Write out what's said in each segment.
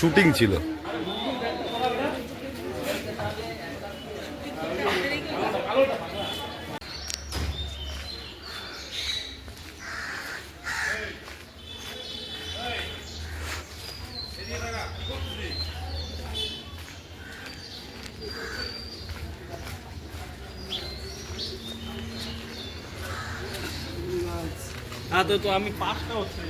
Shooting ছিল। হ্যাঁ তো তো আমি পাঁচটা হচ্ছে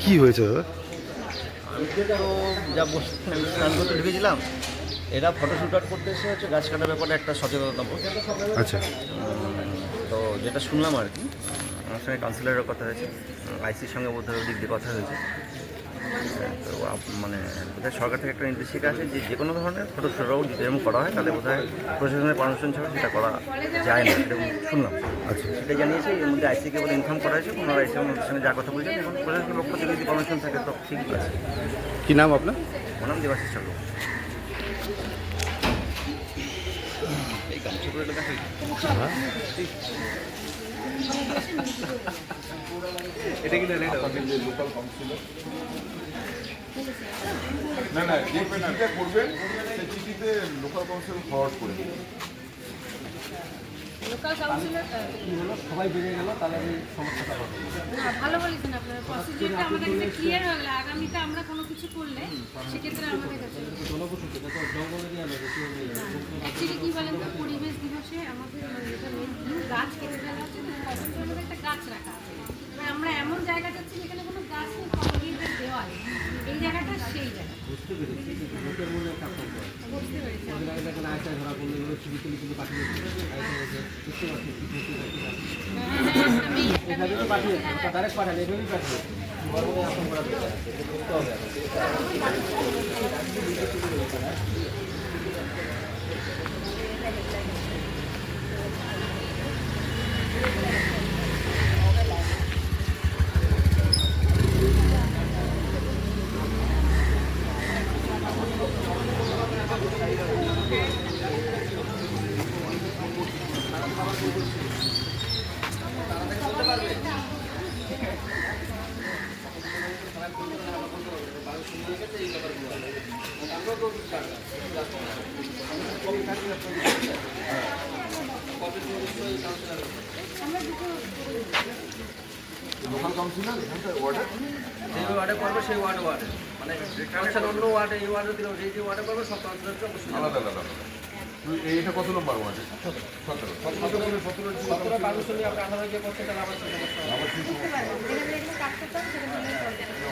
কি হয়েছে দাদা? তো যা বসে আমি স্নান করতে ঢুকেছিলাম এরা ফটো শুট আউট করতে এসে হচ্ছে গাছ কাটার ব্যাপারে একটা সচেতনতা বোধ। আচ্ছা তো যেটা শুনলাম আর কি আমার সঙ্গে কাউন্সিলরের কথা হয়েছে আইসির সঙ্গে বোধহয় দিক দিয়ে কথা হয়েছে তো মানে বোধহয় সরকার থেকে একটা নির্দেশিকা আছে যে যে কোনো ধরনের ফটো শুট আউট যদি এরকম করা হয় তাহলে বোধহয় প্রশাসনের পারমিশন ছাড়া সেটা করা যায় না এরকম শুনলাম। আচ্ছা। সেটা জানিয়েছে এর মধ্যে আইসিকে বলে ইনফর্ম করা হয়েছে ওনারা আইসি আমাদের সঙ্গে যা কথা বলছেন এখন প্রশাসনের পক্ষ থেকে যদি পারমিশন থাকে তো ঠিক আছে। কী নাম আপনার? ওনাম দেবাশিস চক্র। এই গামছাগুলো দেখা এটা? কি লোকাল কাউন্সিলর না না যে চিঠিটা করবেন সেই চিঠিতে লোকাল কাউন্সিল ফরওয়ার্ড করে দেবেন। সবাই বেড়ে গেল তাহলে এই সমস্যাটা হবে। না ভালো বলেছেন আপনারা। প্রসিডিউরটা আমাদের কাছে ক্লিয়ার হয়ে আগামীতে আমরা কোনো কিছু করলে সেক্ষেত্রে আমাদের কাছে হয়ে অ্যাকচুয়ালি কি বলেন তো? পরিবেশ দিবসে আমাদের মানে মেন গাছ কেটে ফেলা হচ্ছে আমাদের একটা গাছ রাখা আছে। আমরা এমন জায়গা যাচ্ছি যেখানে কোনো গাছ নেই কংক্রিটের দেওয়াল এই বুঝতে পেরেছি লোকের একটা আতঙ্ক বুঝতে পেরেছি ওদের আগে দেখেন আয়সায় ধরা পাঠিয়ে দিচ্ছে বুঝতে পারছি এভাবে তো পাঠিয়ে ডাইরেক্ট পাঠান এভাবেই তোমার মনে আতঙ্ক করা দরকার এটা করতে হবে লোকাল কাউন্সিলর এখানকার ওয়ার্ডার যে ওয়ার্ডে করবে সেই ওয়ার্ডে ওয়ার্ডে মানে অন্য ওয়ার্ডে এই ওয়ার্ডে দিলেও যে যে ওয়ার্ডে করবে সব কাউন্সিলরকে আলাদা আলাদা। এইটা কত নম্বর ওয়ার্ড? সতেরো। সতেরো। সতেরো। সতেরো।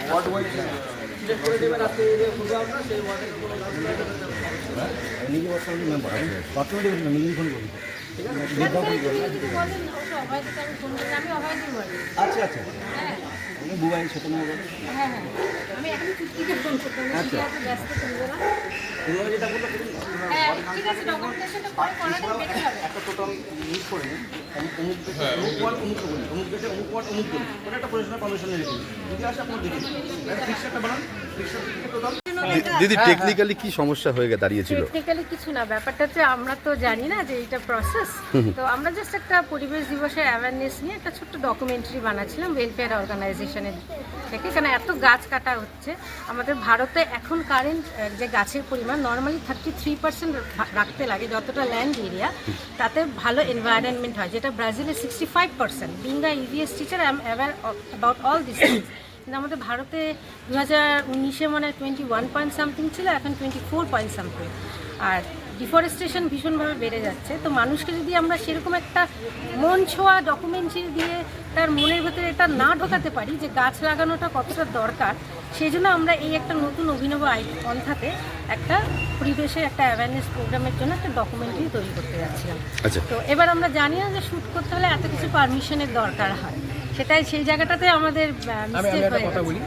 ওয়ার্ড ওয়াইজ কোনো কাউন্সিলর নিজে বর্তমানে মেম্বার বর্তমানে নিজেই ফোন করি যদি বলেন অবশ্য অভয়দিকে আমি ফোন করি আমি আচ্ছা আচ্ছা। হ্যাঁ। আমি বুবাই ছোট হ্যাঁ হ্যাঁ। আমি এখন চুক্তিতে ফোন করতাম আমি ব্যস্ত তুলবো না যেটা বলল। হ্যাঁ ঠিক আছে ডকুমেন্টেশনটা পরে করালে বেটার হবে। একটা টোটাল মিস করে নিন অমুক অমুক ওয়ার্ড অমুক বলি অমুক অমুক ওয়ার্ড অমুক বলি ওটা একটা পারমিশন নিয়ে রেখে দিন। যদি আসে আপনার দিকে একটা ফিক্স একটা বানান। ফিক্স টোটাল দিদি টেকনিক্যালি কি সমস্যা হয়ে দাঁড়িয়েছিল টেকনিক্যালি কিছু না ব্যাপারটা হচ্ছে আমরা তো জানি না যে এটা প্রসেস তো আমরা জাস্ট একটা পরিবেশ দিবসের অ্যাওয়ারনেস নিয়ে একটা ছোট্ট ডকুমেন্টারি বানাচ্ছিলাম ওয়েলফেয়ার অর্গানাইজেশনের থেকে। কারণ এত গাছ কাটা হচ্ছে। আমাদের ভারতে এখন কারেন্ট যে গাছের পরিমাণ নর্মালি থার্টি থ্রি পার্সেন্ট রাখতে লাগে যতটা ল্যান্ড এরিয়া তাতে ভালো এনভায়রনমেন্ট হয়। যেটা ব্রাজিলে sixty five percent being a EVS teacher I am aware about all this কিন্তু আমাদের ভারতে দু হাজার উনিশে মানে টোয়েন্টি ওয়ান পয়েন্ট সামথিং ছিল এখন টোয়েন্টি ফোর পয়েন্ট সামথিং আর ডিফরেস্টেশন ভীষণভাবে বেড়ে যাচ্ছে। তো মানুষকে যদি আমরা সেরকম একটা মন ছোঁয়া ডকুমেন্টারি দিয়ে তার মনের ভেতরে এটা না ঢোকাতে পারি যে গাছ লাগানোটা কতটা দরকার সেই জন্য আমরা এই একটা নতুন অভিনব আই পন্থাতে একটা পরিবেশের একটা অ্যাওয়ারনেস প্রোগ্রামের জন্য একটা ডকুমেন্টারি তৈরি করতে যাচ্ছিলাম। আচ্ছা। তো এবার আমরা জানি না যে শ্যুট করতে হলে এত কিছু পারমিশনের দরকার হয়। সেটাই সেই জায়গাটাতে আমাদের আমি আমি একটা কথা বলি।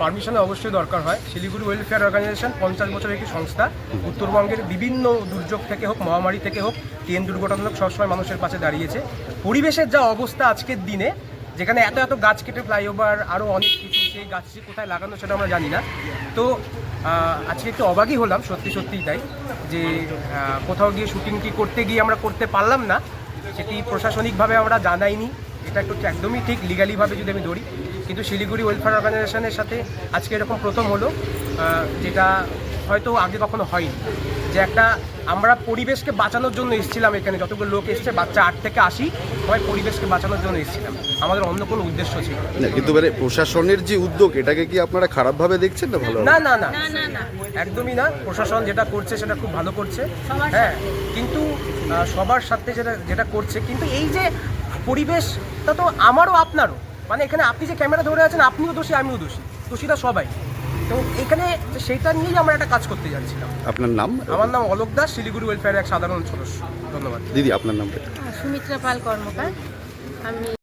পারমিশনের অবশ্যই দরকার হয়। শিলিগুড়ি ওয়েলফেয়ার অর্গানাইজেশন পঞ্চাশ বছরের একটি সংস্থা। উত্তরবঙ্গের বিভিন্ন দুর্যোগ থেকে হোক মহামারী থেকে হোক ট্রেন দুর্ঘটনা হোক সবসময় মানুষের পাশে দাঁড়িয়েছে। পরিবেশের যা অবস্থা আজকের দিনে যেখানে এত এত গাছ কেটে ফ্লাইওভার আরও অনেক কিছু সেই গাছটি কোথায় লাগানো সেটা আমরা জানি না। তো আজকে একটু অবাকই হলাম সত্যি সত্যিই তাই যে কোথাও গিয়ে শুটিংটি করতে গিয়ে আমরা করতে পারলাম না সেটি প্রশাসনিকভাবে আমরা জানাইনি। এটা একটু একদমই ঠিক লিগালিভাবে যদি আমি ধরি কিন্তু শিলিগুড়ি ওয়েলফেয়ার অর্গানাইজেশনের সাথে আজকে এরকম প্রথম হলো যেটা হয়তো আগে কখনো হয়নি। যে একটা আমরা পরিবেশকে বাঁচানোর জন্য এসেছিলাম এখানে যতগুলো লোক এসছে বাচ্চা আট থেকে আসি সবাই পরিবেশকে বাঁচানোর জন্য এসেছিলাম। আমাদের অন্য কোনো উদ্দেশ্য ছিল না। কিন্তু মানে প্রশাসনের যে উদ্যোগ এটাকে কি আপনারা খারাপভাবে দেখছেন না ভালো না না না। না না না। একদমই না। প্রশাসন যেটা করছে সেটা খুব ভালো করছে। হ্যাঁ কিন্তু সবার সাথে যেটা যেটা করছে কিন্তু এই যে পরিবেশটা তো আমারও আপনারও। মানে এখানে আপনি যে ক্যামেরা ধরে আছেন আপনিও দোষী আমিও দোষী। দোষীরা সবাই। তো এখানে সেটা নিয়েই আমরা একটা কাজ করতে যাচ্ছিলাম। আপনার নাম? আমার নাম অলোক দাস শিলিগুড়ি ওয়েলফেয়ার এক সাধারণ সদস্য। ধন্যবাদ। দিদি আপনার নাম সুমিত্রা পাল কর্মকার। আমি